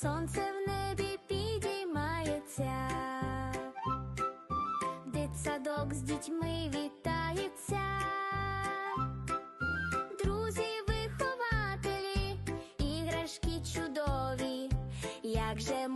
сонце в небі підіймається, дитсадок з дітьми вітається, друзі, вихователі, іграшки чудові, як же ми